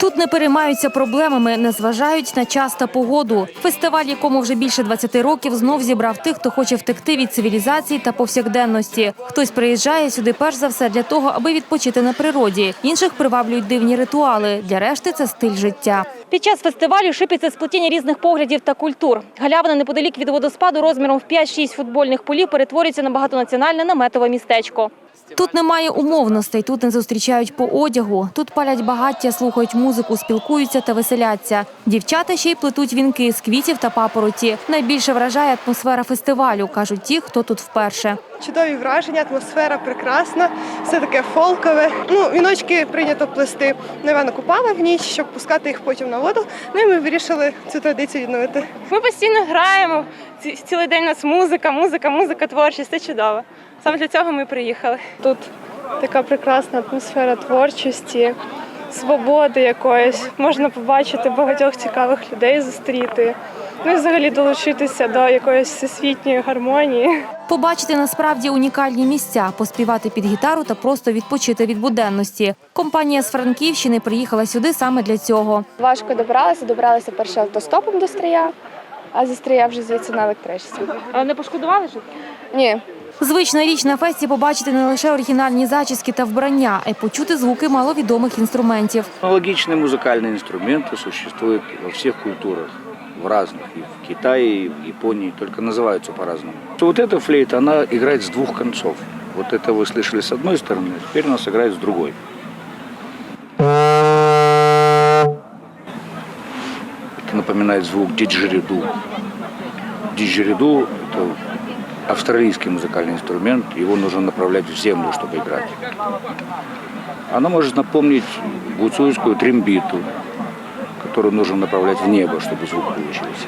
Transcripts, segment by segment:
Тут не переймаються проблемами, не зважають на час та погоду. Фестиваль, якому вже більше 20 років, знов зібрав тих, хто хоче втекти від цивілізації та повсякденності. Хтось приїжджає сюди перш за все для того, аби відпочити на природі. Інших приваблюють дивні ритуали. Для решти це стиль життя. Під час фестивалю шипиться сплетіння різних поглядів та культур. Галявина неподалік від водоспаду розміром в 5-6 футбольних полів перетворюється на багатонаціональне наметове містечко. Тут немає умовностей, тут не зустрічають по одягу. Тут палять багаття, слухають музику, спілкуються та веселяться. Дівчата ще й плетуть вінки з квітів та папороті. Найбільше вражає атмосфера фестивалю, кажуть ті, хто тут вперше. Чудові враження, атмосфера прекрасна, все таке фолкове. Ну, віночки прийнято плести на Івана Купала в ніч, щоб пускати їх потім на воду. Ну і ми вирішили цю традицію відновити. Ми постійно граємо. ці- Цілий день у нас музика, музика, музика, творчість. Це чудово. Саме для цього ми приїхали. Тут така прекрасна атмосфера творчості, свободи якоїсь. Можна побачити багатьох цікавих людей, зустріти. Ну і взагалі долучитися до якоїсь всесвітньої гармонії. Побачити насправді унікальні місця, поспівати під гітару та просто відпочити від буденності. Компанія з Франківщини приїхала сюди саме для цього. Важко добралися, добралися перше автостопом до Стрия, а зі Стрия вже звідси на електричці. А не пошкодували ж? Ні, Звична річ на фесті побачити не лише оригінальні зачіски та вбрання, а й почути звуки маловідомих інструментів. Аналогичные музыкальные инструменты существуют во всех культурах, в разных, и в Китае, и в Японии, только называются по-разному. Вот эта флейта, она играет с двух концов. Вот это вы слышали с одной стороны, а теперь у нас играет с другой. Это напоминает звук диджериду. Диджериду – это австралийский музыкальный инструмент, его нужно направлять в землю, чтобы играть. Она может напомнить гуцульскую трембиту, которую нужно направлять в небо, чтобы звук получился.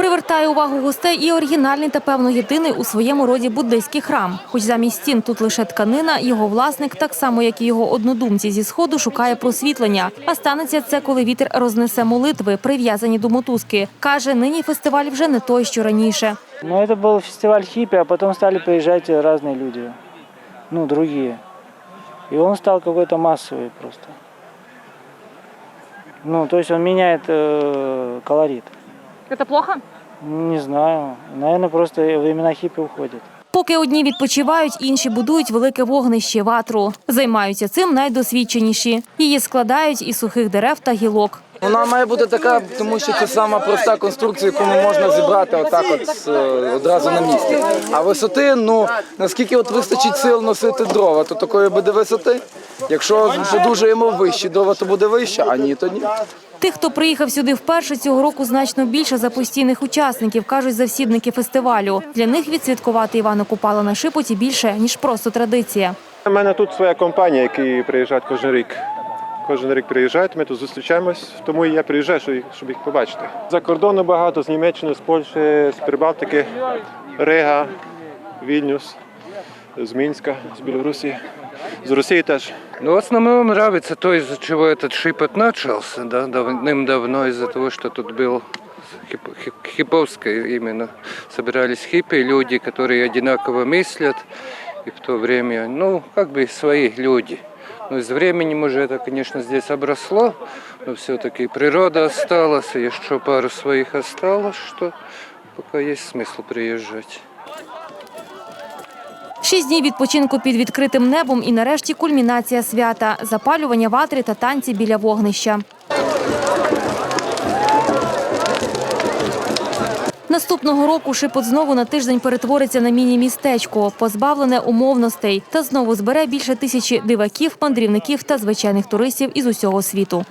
Привертає увагу гостей і оригінальний та певно єдиний у своєму роді буддийський храм. Хоч замість стін тут лише тканина, його власник, так само як і його однодумці зі сходу, шукає просвітлення. А станеться це, коли вітер рознесе молитви, прив'язані до мотузки. Каже, нині фестиваль вже не той, що раніше. Ну, это был фестиваль хиппи, а потом стали приезжать разные люди, ну, другие. И он стал какой-то массовый просто. Ну, то есть он меняет э, колорит. Це плохо? Не знаю, наверное, просто времена хиппи уходят. Поки одні відпочивають, інші будують велике вогнище ватру. Займаються цим найдосвідченіші. Її складають із сухих дерев та гілок. Вона має бути така, тому що це сама проста конструкція, яку можна зібрати отак от е, одразу на місці. А висоти, ну наскільки от вистачить сил носити дрова, то такої буде висоти. Якщо подужаємо вище дрова, то буде вище, а ні, то ні. Тих, хто приїхав сюди вперше цього року, значно більше за постійних учасників, кажуть завсідники фестивалю. Для них відсвяткувати Івана Купала на Шипоті більше ніж просто традиція. У мене тут своя компанія, які приїжджають кожен рік. Кожен рік приїжджають, ми тут зустрічаємось, тому і я приїжджаю, щоб їх- щоб їх побачити. За кордону багато, з Німеччини, з Польщі, з Прибалтики, Рига, Вільнюс, з Мінська, з Білорусі, з Росії теж. Ну, в основном нравится то, из-за чего этот шипот начался, да, давным-давно, из-за того, что тут был хип- хип- хиповское именно. Собирались хиппи, люди, которые одинаково мыслят, и в то время, ну, как бы свои люди. Но З временем уже это, конечно, здесь обросло, но все-таки природа осталась, и еще пару своих осталось, что пока есть смысл приезжать. Шість днів відпочинку під відкритим небом і нарешті кульмінація свята – запалювання ватри та танці біля вогнища. Наступного року Шипот знову на тиждень перетвориться на міні-містечко, позбавлене умовностей, та знову збере більше тисячі диваків, мандрівників та звичайних туристів із усього світу.